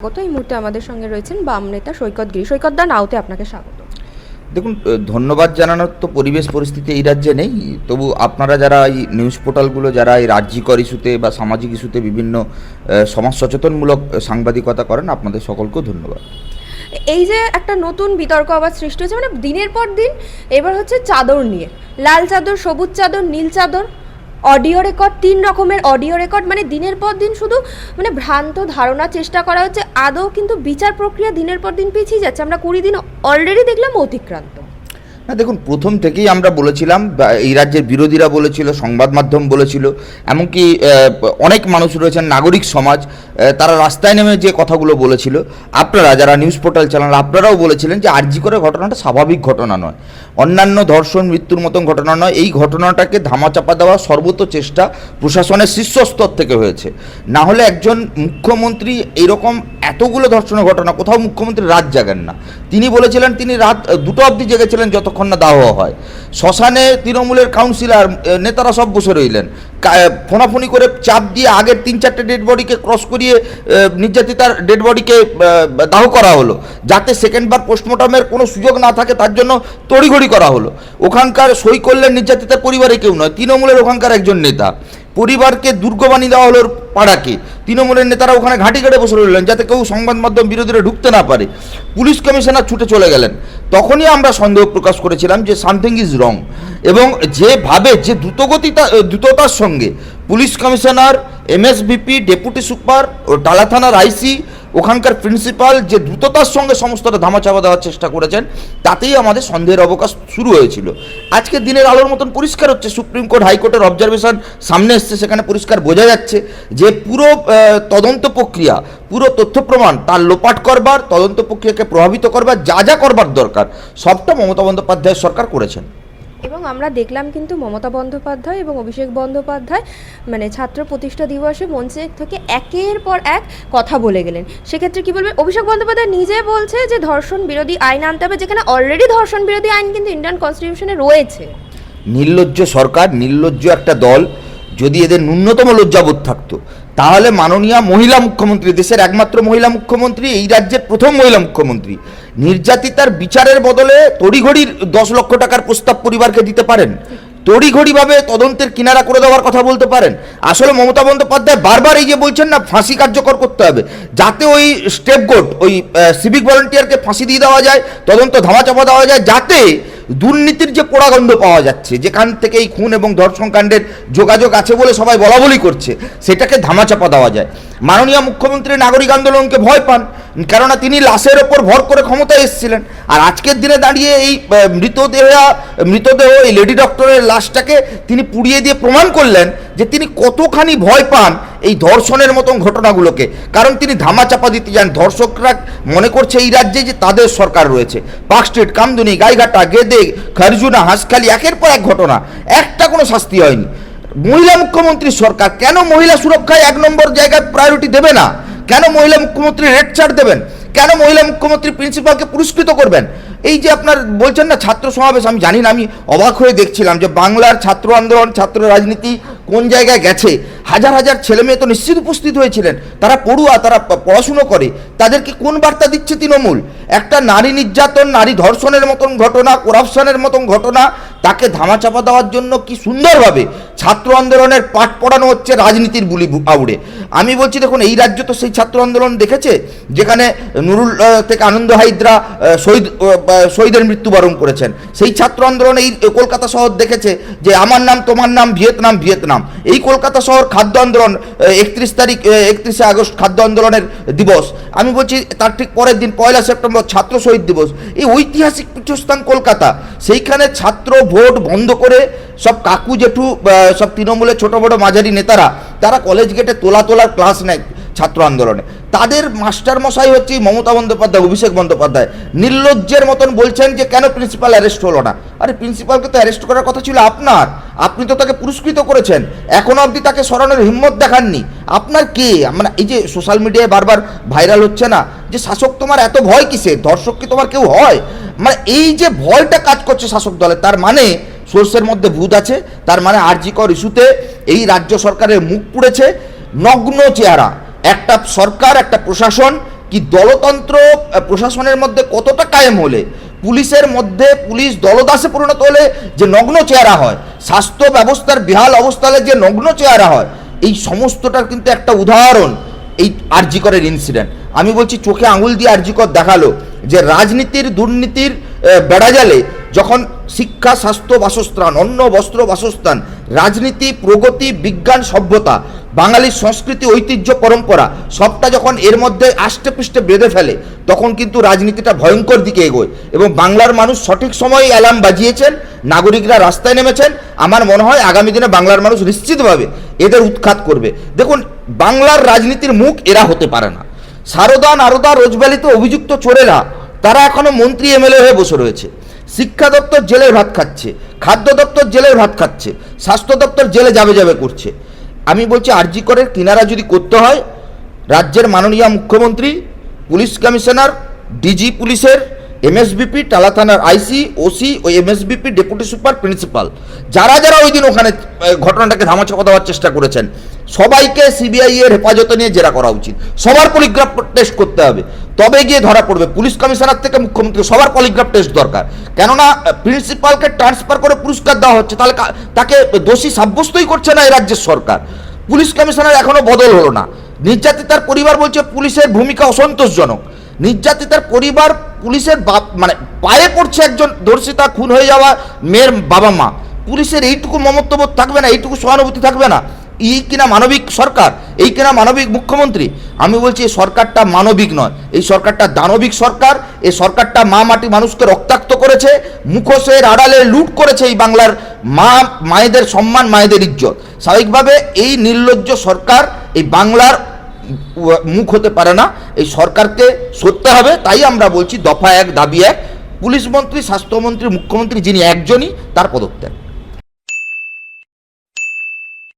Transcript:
স্বাগত এই মুহূর্তে আমাদের সঙ্গে রয়েছেন বাম নেতা সৈকত গিরি। সৈকত দা নাওতে আপনাকে স্বাগত। দেখুন ধন্যবাদ জানানোর তো পরিবেশ পরিস্থিতি এই রাজ্যে নেই। তবু আপনারা যারা এই নিউজ পোর্টালগুলো যারা এই রাজ্যিকর ইস্যুতে বা সামাজিক ইস্যুতে বিভিন্ন সমাজ সচেতনমূলক সাংবাদিকতা করেন আপনাদের সকলকেও ধন্যবাদ। এই যে একটা নতুন বিতর্ক আবার সৃষ্টি হয়েছে মানে দিনের পর দিন এবার হচ্ছে চাদর নিয়ে। লাল চাদর সবুজ চাদর নীল চাদর অডিও রেকর্ড তিন রকমের অডিও রেকর্ড মানে দিনের পর দিন শুধু মানে ভ্রান্ত ধারণা, চেষ্টা করা হচ্ছে, আদৌ কিন্তু বিচার প্রক্রিয়া দিনের পর দিন পিছিয়ে যাচ্ছে। আমরা কুড়ি দিন অলরেডি দেখলাম অতিক্রান্ত। না দেখুন, প্রথম থেকেই আমরা বলেছিলাম এই রাজ্যের বিরোধীরা বলেছিল, সংবাদ মাধ্যম বলেছিল, এমনকি অনেক মানুষ রয়েছেন, নাগরিক সমাজ তারা রাস্তায় নেমে যে কথাগুলো বলেছিল, আপনারা যারা নিউজ পোর্টাল চালান আপনারাও বলেছিলেন যে আরজি করে ঘটনাটা স্বাভাবিক ঘটনা নয়। অন্যান্য ধর্ষণ, মৃত্যুর মতন ঘটনা নয়, এই ঘটনাটাকে ধামাচাপা দেওয়ার সর্বত চেষ্টা প্রশাসনের শীর্ষস্তর থেকে হয়েছে। না হলে একজন মুখ্যমন্ত্রী এইরকম এতগুলো ধর্ষণের ঘটনা, কোথাও মুখ্যমন্ত্রী রাত জাগেন না। তিনি বলেছিলেন, তিনি রাত দুটো অবধি জেগেছিলেন যতক্ষণ না দাহ হয়। শ্মশানে তৃণমূলের কাউন্সিলার নেতারা সব বসে রইলেন। ফোনাফোনি করে চাপ দিয়ে আগের তিন চারটে ডেড বডিকে ক্রস করিয়ে নির্যাতিতার ডেড বডিকে দাহ করা হলো। যাতে সেকেন্ডবার পোস্টমর্টমের কোনো সুযোগ না থাকে, তার জন্য তড়িঘড়ি করা হলো। ওখানকার সই করলেন নির্যাতিতার পরিবারে কেউ নয়, তৃণমূলের ওখানকার একজন নেতা। পরিবারকে দুর্গবাণী দেওয়া হলো পাড়াকে। তৃণমূলের নেতারা ওখানে ঘাঁটি ঘাটে বসে রইলেন যাতে কেউ সংবাদ মাধ্যম বিরোধীরা ঢুকতে না পারে। পুলিশ কমিশনার ছুটে চলে গেলেন। তখনই আমরা সন্দেহ প্রকাশ করেছিলাম যে সামথিং ইজ রং। এবং যেভাবে যে দ্রুতগতিতা দ্রুততার সঙ্গে police commissioner, MSVP, deputy super ও টালা থানার আইসি ওখানকার প্রিন্সিপাল যে দ্রুততার সঙ্গে সমস্তটা ধামাচাপা দেওয়ার চেষ্টা করেছেন, তাতেই আমাদের সন্দেহের অবকাশ শুরু হয়েছিল। আজকে দিনের আলোর মতন পরিষ্কার হচ্ছে, সুপ্রিম কোর্ট হাইকোর্টের অবজারভেশন সামনে এসছে, সেখানে পরিষ্কার বোঝা যাচ্ছে যে পুরো তদন্ত প্রক্রিয়া, পুরো তথ্য প্রমাণ তার লোপাট করবার, তদন্ত প্রক্রিয়াকে প্রভাবিত করবার, যা যা করবার দরকার, সবটা মমতা বন্দ্যোপাধ্যায়ের সরকার করেছেন। এবং আমরা দেখলাম কিন্তু মমতা বন্দ্যোপাধ্যায় এবং অভিষেক বন্দ্যোপাধ্যায় মানে ছাত্র প্রতিষ্ঠা দিবসে মঞ্চে থেকে একের পর এক কথা বলে গেলেন। সেক্ষেত্রে কি বলবেন অভিষেক বন্দ্যোপাধ্যায় নিজে বলছে যে ধর্ষণ বিরোধী আইন আনতে হবে, যেখানে অলরেডি ধর্ষণ বিরোধী আইন কিন্তু ইন্ডিয়ান কনস্টিটিউশনে রয়েছে। নির্লজ্জ সরকার, নির্লজ্জ একটা দল, যদি এদের ন্যূনতম লজ্জাবোধ থাকতো তাহলে মাননীয় মহিলা মুখ্যমন্ত্রী, দেশের একমাত্র মহিলা মুখ্যমন্ত্রী, এই রাজ্যের প্রথম মহিলা মুখ্যমন্ত্রী। নির্যাতিতার বিচারের বদলে তড়িঘড়ির দশ লক্ষ টাকার প্রস্তাব পরিবারকে দিতে পারেন। তড়িঘড়িভাবে তদন্তের কিনারা করে দেওয়ার কথা বলতে পারেন। আসলে মমতা বন্দ্যোপাধ্যায় বারবার এই যে বলছেন না, ফাঁসি কার্যকর করতে হবে। যাতে ওই স্টেপ স্টেপগোট, ওই সিভিক ভলেন্টিয়ারকে ফাঁসি দিয়ে দেওয়া যায়, তদন্ত ধামাচাপা দেওয়া যায়, যাতে দুর্নীতির যে পোড়াগন্ধ পাওয়া যাচ্ছে, যেখান থেকে এই খুন এবং ধর্ষণকাণ্ডের যোগাযোগ আছে বলে সবাই বলাবলি করছে, সেটাকে ধামাচাপা দেওয়া যায়। মাননীয় মুখ্যমন্ত্রী নাগরিক আন্দোলনকে ভয় পান কেননা তিনি লাশের ওপর ভর করে ক্ষমতায় এসেছিলেন। আর আজকের দিনে দাঁড়িয়ে এই মৃতদেহ মৃতদেহ, এই লেডি ডক্টরের লাশটাকে তিনি পুড়িয়ে দিয়ে প্রমাণ করলেন যে তিনি কতখানি ভয় পান এই ধর্ষণের মতন ঘটনাগুলোকে। কারণ তিনি ধামাচাপা দিতে যান। ধর্ষকরা মনে করছে এই রাজ্যে যে তাদের সরকার রয়েছে। পার্ক স্ট্রিট, কামদুনি, গাইঘাটা, গেদে, খারজুনা, হাঁসখালি, একের পর এক ঘটনা। একটা কোনো শাস্তি হয়নি। মহিলা মুখ্যমন্ত্রী সরকার কেন মহিলা সুরক্ষায় এক নম্বর জায়গায় প্রায়োরিটি দেবে না? কেন মহিলা মুখ্যমন্ত্রী রেড চার্ট দেবেন? কেন মহিলা মুখ্যমন্ত্রী প্রিন্সিপালকে পুরস্কৃত করবেন? এই যে আপনার বলছেন না ছাত্র সমাবেশ, আমি জানি না, আমি অবাক হয়ে দেখছিলাম যে বাংলার ছাত্র আন্দোলন, ছাত্র রাজনীতি কোন জায়গায় গেছে? হাজার হাজার ছেলে মেয়ে তো নিশ্চিত উপস্থিত হয়েছিলেন। তারা পড়ুয়া, তারা পড়াশুনো করে, তাদেরকে কোন বার্তা দিচ্ছে তৃণমূল? একটা নারী নির্যাতন, নারী ধর্ষণের মতন ঘটনা, করাপশনের মতন ঘটনা, তাকে ধামাচাপা দেওয়ার জন্য কি সুন্দরভাবে ছাত্র আন্দোলনের পাঠ পড়ানো হচ্ছে রাজনীতির বুলি আউড়ে? আমি বলছি, দেখুন, এই রাজ্য তো সেই ছাত্র আন্দোলন দেখেছে, যেখানে নুরুল থেকে আনন্দ হাইদ্রা শহীদ শহীদের মৃত্যুবরণ করেছেন। সেই ছাত্র আন্দোলন এই কলকাতা শহর দেখেছে যে, আমার নাম, তোমার নাম, ভিয়েতনাম ভিয়েতনাম। এই কলকাতা শহর খাদ্য আন্দোলন একত্রিশ তারিখ একত্রিশে আগস্ট খাদ্য আন্দোলনের দিবস। আমি বলছি, তার ঠিক পরের দিন, পয়লা সেপ্টেম্বর, ছাত্র শহীদ দিবস। এই ঐতিহাসিক পীঠস্থান কলকাতা, সেইখানে ছাত্র ভোট বন্ধ করে সব কাকু জেঠু সব তৃণমূলের ছোট বড় মাঝারি নেতারা, তারা কলেজ গেটে তোলা তোলার ক্লাস নেয় ছাত্র আন্দোলনে। তাদের মাস্টার মশাই হচ্ছে মমতা বন্দ্যোপাধ্যায়, অভিষেক বন্দ্যোপাধ্যায়। নির্লজ্জের মতন বলছেন যে, কেন প্রিন্সিপাল অ্যারেস্ট হলো না? আরে প্রিন্সিপালকে তো অ্যারেস্ট করার কথা ছিল আপনার। আপনি তো তাকে পুরস্কৃত করেছেন। এখনও অবধি তাকে সরানোর হিম্মত দেখাননি। আপনার কে? আমরা এই যে সোশ্যাল মিডিয়ায় বারবার ভাইরাল হচ্ছে না, যে শাসক তোমার এত ভয় কিসে দর্শক কি তোমার কেউ হয়? মানে এই যে ভয়টা কাজ করছে শাসক দলে, তার মানে সোর্সের মধ্যে ভূত আছে, তার মানে আরজিকর ইস্যুতে এই রাজ্য সরকারের মুখ পুড়েছে, নগ্ন চেহারা। একটা সরকার, একটা প্রশাসন, কি দলতন্ত্র প্রশাসনের মধ্যে কতটা কায়েম হলে? পুলিশের মধ্যে পুলিশ দলদাসে পরিণত হলে যে নগ্ন চেহারা হয়, স্বাস্থ্য ব্যবস্থার বিহাল অবস্থা হলে যে নগ্ন চেহারা হয়, এই সমস্তটার কিন্তু একটা উদাহরণ এই আরজিকরের ইনসিডেন্ট আমি বলছি চোখে আঙুল দিয়ে আরজিকর দেখাল যে রাজনীতির, দুর্নীতির বেড়াজালে যখন শিক্ষা, স্বাস্থ্য বাসস্থান, অন্ন, বস্ত্র বাসস্থান রাজনীতি, প্রগতি, বিজ্ঞান, সভ্যতা, বাঙালির সংস্কৃতি, ঐতিহ্য, পরম্পরা, সবটা যখন এর মধ্যে আষ্টে পৃষ্ঠে বেঁধে ফেলে, তখন কিন্তু রাজনীতিটা ভয়ঙ্কর দিকে এগোয়। এবং বাংলার মানুষ সঠিক সময়ে অ্যালার্ম বাজিয়েছেন, নাগরিকরা রাস্তায় নেমেছেন। আমার মনে হয় আগামী দিনে বাংলার মানুষ নিশ্চিতভাবে এদের উৎখাত করবে। দেখুন, বাংলার রাজনীতির মুখ এরা হতে পারে না। সারদা, নারদা রোজভ্যালিতে অভিযুক্ত চোরেরা, তারা এখনও মন্ত্রী, এমএলএ হয়ে বসে রয়েছে। শিক্ষা দপ্তর জেলে ভাত খাচ্ছে, খাদ্য দপ্তর জেলে ভাত খাচ্ছে, স্বাস্থ্য দপ্তর জেলে যাবে যাবে করছে। আমি বলছি আরজি করে কিনারা যদি করতে হয়, রাজ্যের মাননীয় মুখ্যমন্ত্রী, পুলিশ কমিশনার, ডিজি পুলিশের এমএসবিপি টালা থানার আইসি ওসি ও এমএসবিপি ডেপুটি সুপার প্রিন্সিপাল যারা যারা ওই দিন ওখানে ঘটনাটাকে ধামাচাপা দেওয়ার চেষ্টা করেছেন, সবাইকে সিবিআই এর হেফাজতে নিয়ে জেরা করা উচিত। সবার পলিগ্রাফ টেস্ট করতে হবে। তবে গিয়ে ধরা পড়বে, পুলিশ কমিশনার থেকে মুখ্যমন্ত্রী, সবার পলিগ্রাফ টেস্ট দরকার। কেননা প্রিন্সিপালকে ট্রান্সফার করে পুরস্কার দেওয়া হচ্ছে, তাহলে তাকে দোষী সাব্যস্তই করছে না এই রাজ্যের সরকার। পুলিশ কমিশনার এখনও বদল হলো না। নির্যাতিতার পরিবার বলছে, পুলিশের ভূমিকা অসন্তোষজনক। নির্যাতিতার পরিবার পুলিশের বাপ মানে পায়ে পড়ছে একজন ধর্ষিতা খুন হয়ে যাওয়া মেয়ের বাবা মা। পুলিশের এইটুকু মমত্ববোধ থাকবে না, এইটুকু সহানুভূতি থাকবে না। এই কিনা মানবিক সরকার, এই কিনা মানবিক মুখ্যমন্ত্রী। আমি বলছি, এই সরকারটা মানবিক নয়, এই সরকারটা দানবিক সরকার, এই সরকারটা মা মাটি মানুষকে রক্তাক্ত করেছে, মুখোশের আড়ালে লুট করেছে এই বাংলার মা, মায়েদের সম্মান, মায়েদের ইজ্জত। স্বাভাবিকভাবে এই নির্লজ্জ সরকার, এই বাংলার মুখ হতে পারে না। এই সরকারকে সরতে হবে, তাই আমরা বলছি দফা এক, দাবি এক। পুলিশ মন্ত্রী, স্বাস্থ্যমন্ত্রী, মুখ্যমন্ত্রী যিনি একজনই, তার পদত্যাগ।